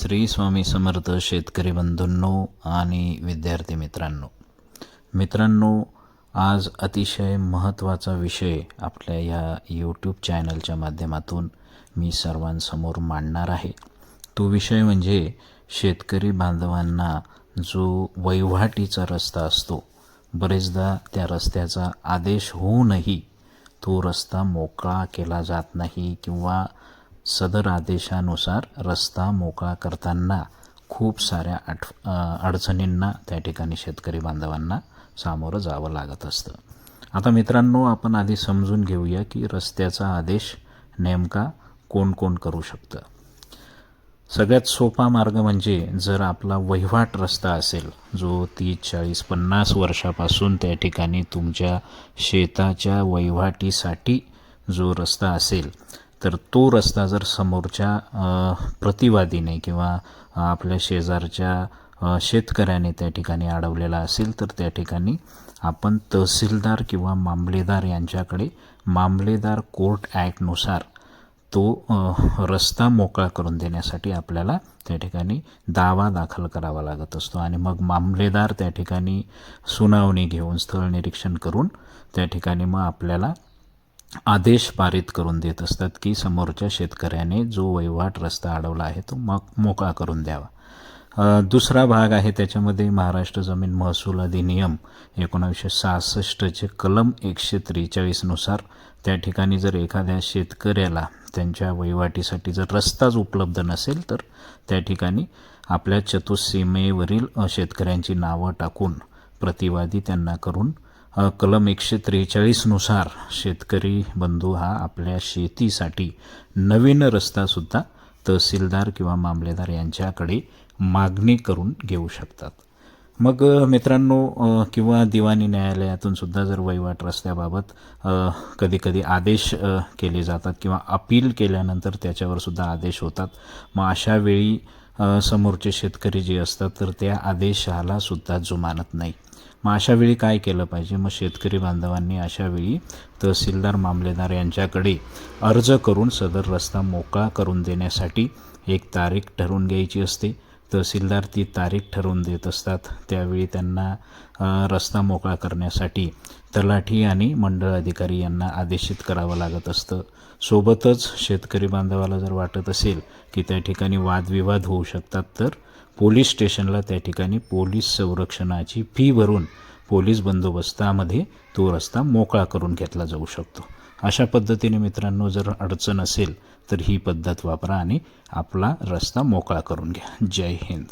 श्री स्वामी समर्थ शेतकरी बंधूंनो आणि विद्यार्थी मित्रांनो. मित्रांनो आज अतिशय महत्त्वाचा विषय आपल्या ह्या यूट्यूब चॅनलच्या माध्यमातून मी सर्वांसमोर मांडणार आहे. तो विषय म्हणजे शेतकरी बांधवांना जो वैवाटीचा रस्ता असतो बरेचदा त्या रस्त्याचा आदेश होऊनही तो रस्ता मोकळा केला जात नाही किंवा सदर आदेशानुसार रस्ता मोकळा करताना खूप साऱ्या आठ अडचणींना त्या ठिकाणी शेतकरी बांधवांना सामोरं जावं लागत असतं. आता मित्रांनो आपण आधी समजून घेऊया की रस्त्याचा आदेश नेमका कोण कोण करू शकतं. सगळ्यात सोपा मार्ग म्हणजे जर आपला वहिवाट रस्ता असेल जो तीस चाळीस पन्नास वर्षापासून त्या ठिकाणी तुमच्या शेताच्या वहिवाटीसाठी जो रस्ता असेल तर तो रस्ता जर समोरच्या प्रतिवादीने किंवा आपल्या शेजारच्या शेतकऱ्याने त्या ठिकाणी अडवलेला असेल तर त्या ठिकाणी आपण तहसीलदार किंवा मामलेदार यांच्याकडे मामलेदार कोर्ट ॲक्टनुसार तो रस्ता मोकळा करून देण्यासाठी आपल्याला त्या ठिकाणी दावा दाखल करावा लागत असतो. आणि मग मामलेदार त्या ठिकाणी सुनावणी घेऊन स्थळ निरीक्षण करून त्या ठिकाणी मग आपल्याला आदेश पारित करून देत असतात की समोरच्या शेतकऱ्याने जो वहिवाट रस्ता अडवला आहे तो मग मोकळा करून द्यावा. दुसरा भाग आहे त्याच्यामध्ये महाराष्ट्र जमीन महसूल अधिनियम एकोणावीसशे सहासष्टचे कलम एकशे त्रेचाळीसनुसार त्या ठिकाणी जर एखाद्या शेतकऱ्याला त्यांच्या वहिवाटीसाठी जर रस्ताच उपलब्ध नसेल तर त्या ठिकाणी आपल्या चतुसीमेवरील शेतकऱ्यांची नावं टाकून प्रतिवादी त्यांना करून कलम एकशे त्रेचाळीसनुसार शेतकरी बंधू हा आपल्या शेतीसाठी नवीन रस्तासुद्धा तहसीलदार किंवा मामलेदार यांच्याकडे मागणी करून घेऊ शकतात. मग मित्रांनो किंवा दिवाणी न्यायालयातून सुद्धा जर वहिवाट रस्त्याबाबत कधीकधी आदेश केले जातात किंवा अपील केल्यानंतर त्याच्यावर सुद्धा आदेश होतात. मग अशा वेळी समोरचे शेतकरी जे असतात तर त्या आदेशाला सुद्धा जुमानत नाही. मग अशा वेळी काय केलं पाहिजे? मग शेतकरी बांधवांनी अशा वेळी तहसीलदार मामलेदार यांच्याकडे अर्ज करून सदर रस्ता मोकळा करून देण्यासाठी एक तारीख ठरवून घ्यायची असते. तहसीलदार ती तारीख ठरवून देत असतात. त्यावेळी त्यांना रस्ता मोकळा करण्यासाठी तलाठी आणि मंडळ अधिकारी यांना आदेशित करावं लागत असतं. सोबतच शेतकरी बांधवाला जर वाटत असेल की त्या ठिकाणी वादविवाद होऊ शकतात तर पोलीस स्टेशनला त्या ठिकाणी पोलीस संरक्षणाची फी भरून पोलीस बंदोबस्तामध्ये तो रस्ता मोकळा करून घेतला जाऊ शकतो. अशा पद्धतीने मित्रांनो जर अडचण असेल तर ही पद्धत वापरा आणि आपला रस्ता मोकळा करून घ्या. जय हिंद.